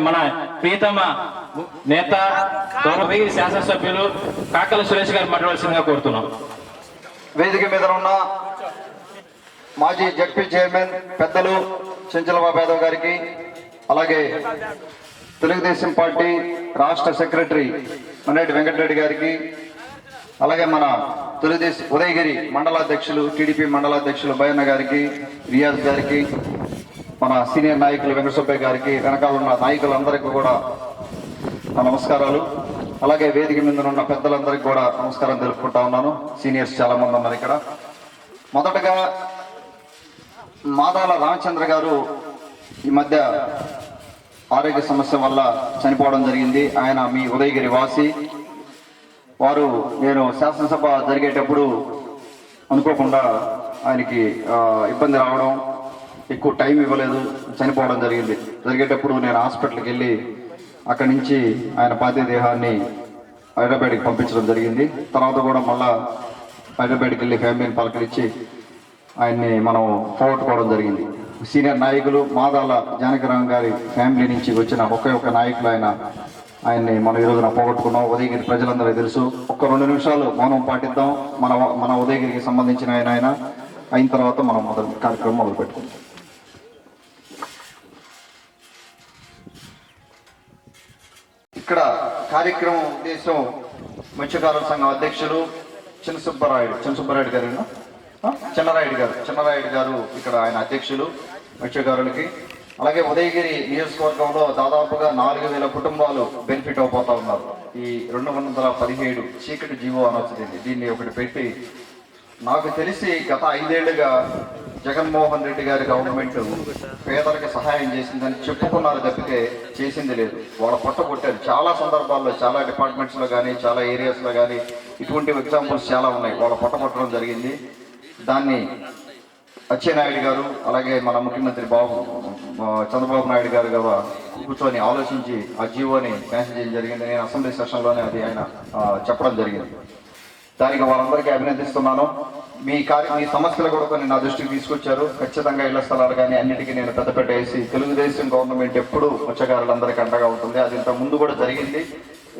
మన ప్రీతమ నేత గౌరవ శాసనసభ్యులు కాకల సురేష్ గారు మాట్లాడాల్సిందిగా కోరుతున్నాం. వేదిక మీద ఉన్న మాజీ జడ్పీ చైర్మన్ పెద్దలు చెంచలబాబు యాదవ్ గారికి అలాగే తెలుగుదేశం పార్టీ రాష్ట్ర సెక్రటరీ మన్నెడ్డి వెంకటరెడ్డి గారికి అలాగే మన తెలుగుదేశం ఉదయగిరి మండలాధ్యక్షులు టీడీపీ మండలాధ్యక్షులు బయన్న గారికి రియాజ్ గారికి మన సీనియర్ నాయకులు వెంకటసుబ్బయ్య గారికి వెనకాల ఉన్న నాయకులందరికీ కూడా నా నమస్కారాలు. అలాగే వేదిక మీద ఉన్న పెద్దలందరికీ కూడా నమస్కారం తెలుపుకుంటా ఉన్నాను. సీనియర్స్ చాలా మంది ఉన్నారు ఇక్కడ. మొదటగా మాదాల రామచంద్ర గారు ఈ మధ్య ఆరోగ్య సమస్య వల్ల చనిపోవడం జరిగింది. ఆయన మీ ఉదయగిరి వాసి. వారు నేను శాసనసభ జరిగేటప్పుడు అనుకోకుండా ఆయనకి ఇబ్బంది రావడం ఎక్కువ టైం ఇవ్వలేదు చనిపోవడం జరిగింది. జరిగేటప్పుడు నేను హాస్పిటల్కి వెళ్ళి అక్కడి నుంచి ఆయన పాతి దేహాన్ని హైదరాబాద్కి పంపించడం జరిగింది. తర్వాత కూడా మళ్ళా హైదరాబాద్కి వెళ్ళి ఫ్యామిలీని పలకరించి ఆయన్ని మనం పోగొట్టుకోవడం జరిగింది. సీనియర్ నాయకులు మాదాల జానకిరామ్ గారి ఫ్యామిలీ నుంచి వచ్చిన ఒకే ఒక నాయకులు ఆయన. ఆయన్ని మనం ఈ రోజున పోగొట్టుకున్నాం. ఉదయగిరి ప్రజలందరూ తెలుసు. ఒక్క రెండు నిమిషాలు మౌనం పాటిద్దాం. మన మన ఉదయగిరికి సంబంధించిన ఆయన ఆయన. అయిన తర్వాత మనం మొదలు కార్యక్రమం మొదలు పెట్టుకుందాం ఇక్కడ కార్యక్రమం ఉద్దేశం మత్స్యకారుల సంఘం అధ్యక్షులు చిన్న సుబ్బరాయుడు చిన్న సుబ్బరాయుడు గారు చిన్నరాయుడు గారు చిన్నరాయుడు గారు ఇక్కడ ఆయన అధ్యక్షులు మత్స్యకారులకి. అలాగే ఉదయగిరి నియోజకవర్గంలో దాదాపుగా నాలుగు వేల కుటుంబాలు బెనిఫిట్ అవబోతా ఉన్నారు. ఈ రెండు వందల పదిహేడు చీకటి జీవో అనవసరం దీన్ని ఒకటి పెట్టి నాకు తెలిసి గత ఐదేళ్ళుగా జగన్మోహన్ రెడ్డి గారి గవర్నమెంట్ పేదలకు సహాయం చేసిందని చెప్పుకున్నారు తప్పితే చేసింది లేదు. వాళ్ళ పొట్ట కొట్టారు. చాలా సందర్భాల్లో చాలా డిపార్ట్మెంట్స్లో కానీ చాలా ఏరియాస్లో కానీ ఇటువంటి ఎగ్జాంపుల్స్ చాలా ఉన్నాయి. వాళ్ళ పొట్ట కొట్టడం జరిగింది. దాన్ని అచ్చెన్నాయుడు గారు అలాగే మన ముఖ్యమంత్రి బాబు చంద్రబాబు నాయుడు గారు కూడా కూర్చొని ఆలోచించి ఆ జీవోని క్యాన్సిల్ చేయడం జరిగింది. నేను అసెంబ్లీ సెషన్లోనే అది ఆయన చెప్పడం జరిగింది. దానికి వారందరికీ అభినందిస్తున్నాను. మీ కార్య మీ సమస్యలు కూడా కొన్ని నా దృష్టికి తీసుకొచ్చారు. ఖచ్చితంగా ఇళ్ళ స్థలాలు కానీ అన్నిటికీ నేను పెద్దపెట్ట వేసి తెలుగుదేశం గవర్నమెంట్ ఎప్పుడు మత్స్యకారులందరికీ అండగా ఉంటుంది. అది ఇంత ముందు కూడా జరిగింది.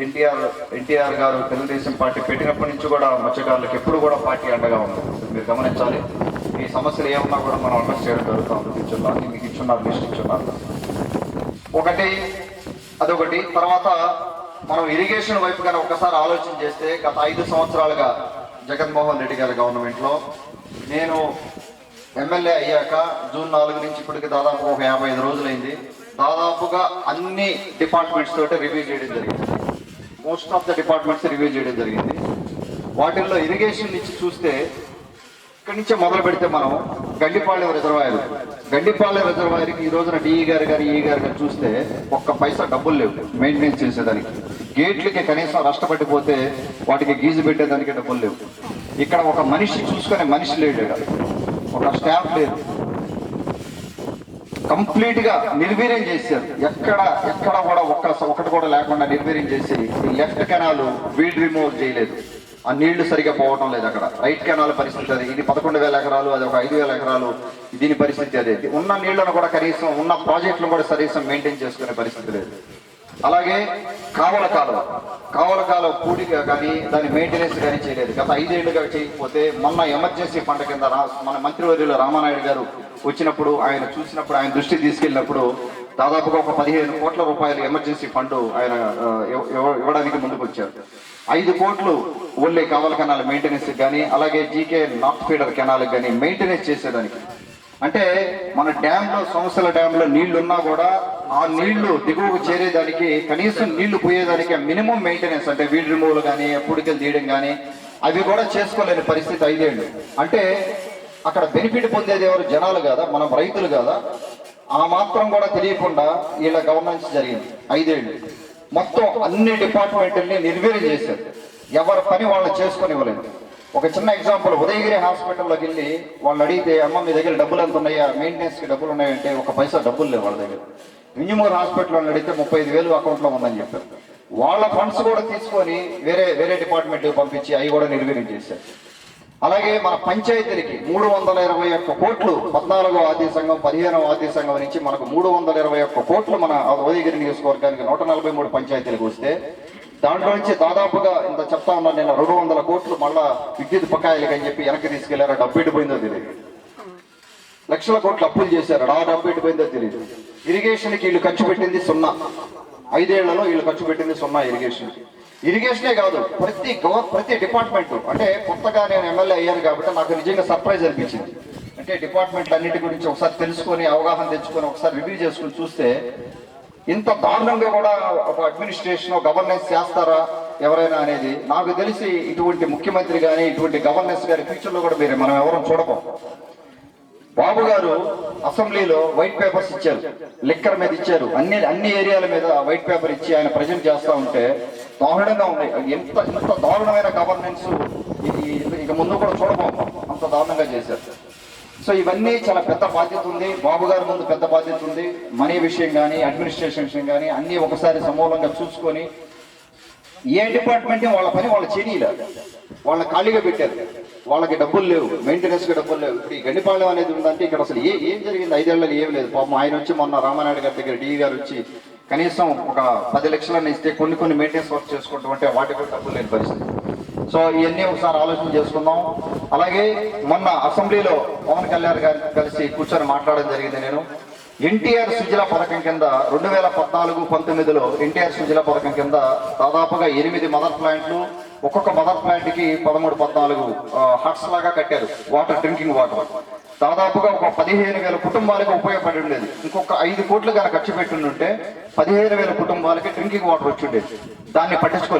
ఎన్టీఆర్ ఎన్టీఆర్ గారు తెలుగుదేశం పార్టీ పెట్టినప్పటి నుంచి కూడా మత్స్యకారులకు ఎప్పుడు కూడా పార్టీ అండగా ఉంది మీరు గమనించాలి. ఈ సమస్యలు ఏమన్నా కూడా మనం అడ్రస్ చేయడం జరుగుతుంది. ఫ్యూచర్లో మీకు ఇచ్చున్నారు లిస్ట్ ఇచ్చున్నారు ఒకటి అదొకటి. తర్వాత మనం ఇరిగేషన్ వైపు కానీ ఒకసారి ఆలోచన చేస్తే గత ఐదు సంవత్సరాలుగా జగన్మోహన్ రెడ్డి గారి గవర్నమెంట్లో నేను ఎమ్మెల్యే అయ్యాక జూన్ నాలుగు నుంచి ఇప్పటికి దాదాపు ఒక యాభై ఐదు రోజులైంది. దాదాపుగా అన్ని డిపార్ట్మెంట్స్ తోటి రివ్యూ చేయడం జరిగింది. Most of the departments review చేయడం జరిగింది. వాటిల్లో ఇరిగేషన్ నుంచి చూస్తే ఇక్కడి నుంచే మొదలు పెడితే మనం గండిపాళ్యం రిజర్వాయర్ గండిపాళ్యం రిజర్వాయర్కి ఈ రోజున డిఈ గారు గారు ఈ గారు గారు చూస్తే ఒక్క పైసా డబ్బులు లేవు మెయింటెనెన్స్ చేసేదానికి. గేట్లకి కనీసం నష్టపడిపోతే వాటికి గీజు పెట్టేదానికి డబ్బులు లేవు. ఇక్కడ ఒక మనిషి చూసుకునే మనిషి లేడు ఒక స్టాఫ్ లేదు. కంప్లీట్గా నిర్వీర్యం చేశారు. ఎక్కడ ఎక్కడ కూడా ఒక్క ఒకటి కూడా లేకుండా నిర్వీర్యం చేసి ఈ లెఫ్ట్ కెనాల్ వీడ్ రిమూవ్ చేయలేదు. ఆ నీళ్ళు సరిగా పోవటం లేదు అక్కడ. రైట్ కెనాల్ పరిస్థితి అది. ఇది పదకొండు వేల ఎకరాలు అది ఒక ఐదు వేల ఎకరాలు. దీని పరిస్థితి అదే. ఉన్న నీళ్ళను కూడా కనీసం ఉన్న ప్రాజెక్టులను కూడా కనీసం మెయింటైన్ చేసుకునే పరిస్థితి లేదు. అలాగే కావల కాలువ. కావల కాలువ పూడిక కానీ దాని మెయింటెనెన్స్ కానీ చేయలేదు. గత ఐదేళ్ళుగా చేయకపోతే మొన్న ఎమర్జెన్సీ ఫండ్ కింద రా- మన మంత్రివర్యులు రామానాయుడు గారు వచ్చినప్పుడు ఆయన చూసినప్పుడు ఆయన దృష్టికి తీసుకెళ్ళినప్పుడు దాదాపుగా ఒక పదిహేను కోట్ల రూపాయలు ఎమర్జెన్సీ ఫండ్ ఆయన ఇవ్వడానికి ముందుకు వచ్చారు ఐదు కోట్లు ఓన్లీ కావల కెనాల్ మెయింటెనెన్స్ కానీ అలాగే జీకే నార్త్ ఫీడర్ కెనాల్ కానీ మెయింటెనెన్స్ చేసేదానికి. అంటే మన డ్యాంలో సంవత్సర డ్యాంలో డ్యామ్ నీళ్ళు ఉన్నా కూడా ఆ నీళ్ళు దిగువకు చేరేదానికి కనీసం నీళ్ళు పోయేదానికి మినిమం మెయింటెనెన్స్ అంటే వీడ్ రిమూవల్ కానీ పూడికలు తీయడం కానీ అవి కూడా చేసుకోలేని పరిస్థితి ఐదేళ్ళు. అంటే అక్కడ బెనిఫిట్ పొందేది ఎవరు? జనాలు కాదా? మనం రైతులు కాదా? ఆ మాత్రం కూడా తెలియకుండా వీళ్ళ గవర్నెన్స్ జరిగింది. ఐదేళ్ళు. మొత్తం అన్ని డిపార్ట్మెంట్ని నిర్వీర్యం చేశారు. ఎవరి పని వాళ్ళు చేసుకొని ఇవ్వలేదు ఒక చిన్న ఎగ్జాంపుల్ ఉదయగిరి హాస్పిటల్లోకి వెళ్ళి వాళ్ళు అడిగితే అమ్మ మీ దగ్గర డబ్బులు ఎంత ఉన్నాయా? మెయింటెనెన్స్కి డబ్బులు ఉన్నాయంటే ఒక పైసా డబ్బులు లేవు వాళ్ళ దగ్గర. వింజమూరు హాస్పిటల్ వాళ్ళని అడిగితే ముప్పై ఐదు వేలు అకౌంట్లో ఉందని చెప్పారు. వాళ్ళ ఫండ్స్ కూడా తీసుకొని వేరే వేరే డిపార్ట్మెంట్కి పంపించి అవి కూడా నిర్వీర్యం చేశారు. అలాగే మన పంచాయతీలకి మూడు వందల ఇరవై ఒక్క కోట్లు పద్నాలుగో ఆదేశంగం పదిహేనవ ఆదేశంగం నుంచి మనకు మూడు వందల ఇరవై ఒక్క కోట్లు మన ఉదయగిరి నియోజకవర్గానికి నూట నలభై మూడు పంచాయతీలకు వస్తే దాంట్లో నుంచి దాదాపుగా ఇంత చెప్తా ఉన్నాను నేను రెండు వందల కోట్లు మళ్ళా విద్యుత్ బకాయిలకి అని చెప్పి వెనక్కి తీసుకెళ్ళారు. డబ్బు ఎడిపోయిందో తెలియదు లక్షల కోట్లు అప్పులు చేశారు. ఆ డబ్బు ఎడిపోయిందో తెలియదు ఇరిగేషన్కి వీళ్ళు ఖర్చు పెట్టింది సున్నా. ఐదేళ్ళలో వీళ్ళు ఖర్చు పెట్టింది సున్నా ఇరిగేషన్కి. ఇరిగేషనే కాదు ప్రతి ప్రతి డిపార్ట్మెంట్ అంటే కొత్తగా నేను ఎమ్మెల్యే అయ్యాను కాబట్టి నాకు నిజంగా సర్ప్రైజ్ అనిపించింది. అంటే డిపార్ట్మెంట్లు అన్నిటి గురించి ఒకసారి తెలుసుకొని అవగాహన తెచ్చుకొని ఒకసారి రివ్యూ చేసుకుని చూస్తే ఇంత దారుణంగా కూడా ఒక అడ్మినిస్ట్రేషన్ గవర్నెన్స్ చేస్తారా ఎవరైనా అనేది నాకు తెలిసి ఇటువంటి ముఖ్యమంత్రి కానీ ఇటువంటి గవర్నెన్స్ గారి ఫ్యూచర్లో కూడా మీరు మనం ఎవరూ చూడకం బాబు గారు అసెంబ్లీలో వైట్ పేపర్స్ ఇచ్చారు లిక్కర్ మీద ఇచ్చారు. అన్ని అన్ని ఏరియాల మీద వైట్ పేపర్ ఇచ్చి ఆయన ప్రజెంట్ చేస్తూ ఉంటే దారుణంగా ఉన్నాయి ఎంత ఎంత దారుణమైన గవర్నెన్స్ ఇక ముందు కూడా చూడబోము. అంత దారుణంగా చేశారు. సో ఇవన్నీ చాలా పెద్ద బాధ్యత ఉంది. బాబు గారి ముందు పెద్ద బాధ్యత ఉంది. మనీ విషయం కానీ అడ్మినిస్ట్రేషన్ విషయం కానీ అన్నీ ఒకసారి సమూలంగా చూసుకొని ఏ డిపార్ట్మెంట్ వాళ్ళ పని వాళ్ళు చేయలేదు వాళ్ళ ఖాళీగా పెట్టారు. వాళ్ళకి డబ్బులు లేవు. మెయింటెనెన్స్కి డబ్బులు లేవు. ఇప్పుడు ఈ గండిపాలెం అనేది ఉందంటే ఇక్కడ అసలు ఏ ఏం జరిగింది? ఐదేళ్ళలో ఏం లేదు. పాపం ఆయన వచ్చి మొన్న రామానాయుడు గారి దగ్గర డిఈ గారు వచ్చి కనీసం ఒక పది లక్షలన్నీ ఇస్తే కొన్ని కొన్ని మెయింటెనెన్స్ వర్క్ చేసుకుంటూ ఉంటే వాటికి కూడా డబ్బులు లేని పరిస్థితి. సో ఇవన్నీ ఒకసారి ఆలోచన చేసుకుందాం. అలాగే మొన్న అసెంబ్లీలో పవన్ కళ్యాణ్ గారిని కలిసి కూర్చొని మాట్లాడడం జరిగింది నేను. ఎన్టీఆర్ సుజల పథకం కింద రెండు వేల పద్నాలుగు పంతొమ్మిదిలో ఎన్టీఆర్ సుజల పథకం కింద దాదాపుగా ఎనిమిది మదర్ ప్లాంట్లు ఒక్కొక్క మదర్ ప్లాంట్కి పదమూడు పద్నాలుగు హట్స్ లాగా కట్టారు. Water drinking water. దాదాపుగా ఒక పదిహేను వేల కుటుంబాలకు ఉపయోగపడి ఉండేది ఇంకొక ఐదు కోట్లు కనుక ఖర్చు పెట్టి ఉంటే పదిహేను వేల కుటుంబాలకి డ్రింకింగ్ వాటర్ వచ్చి ఉండేది దాన్ని పట్టించుకోలేదు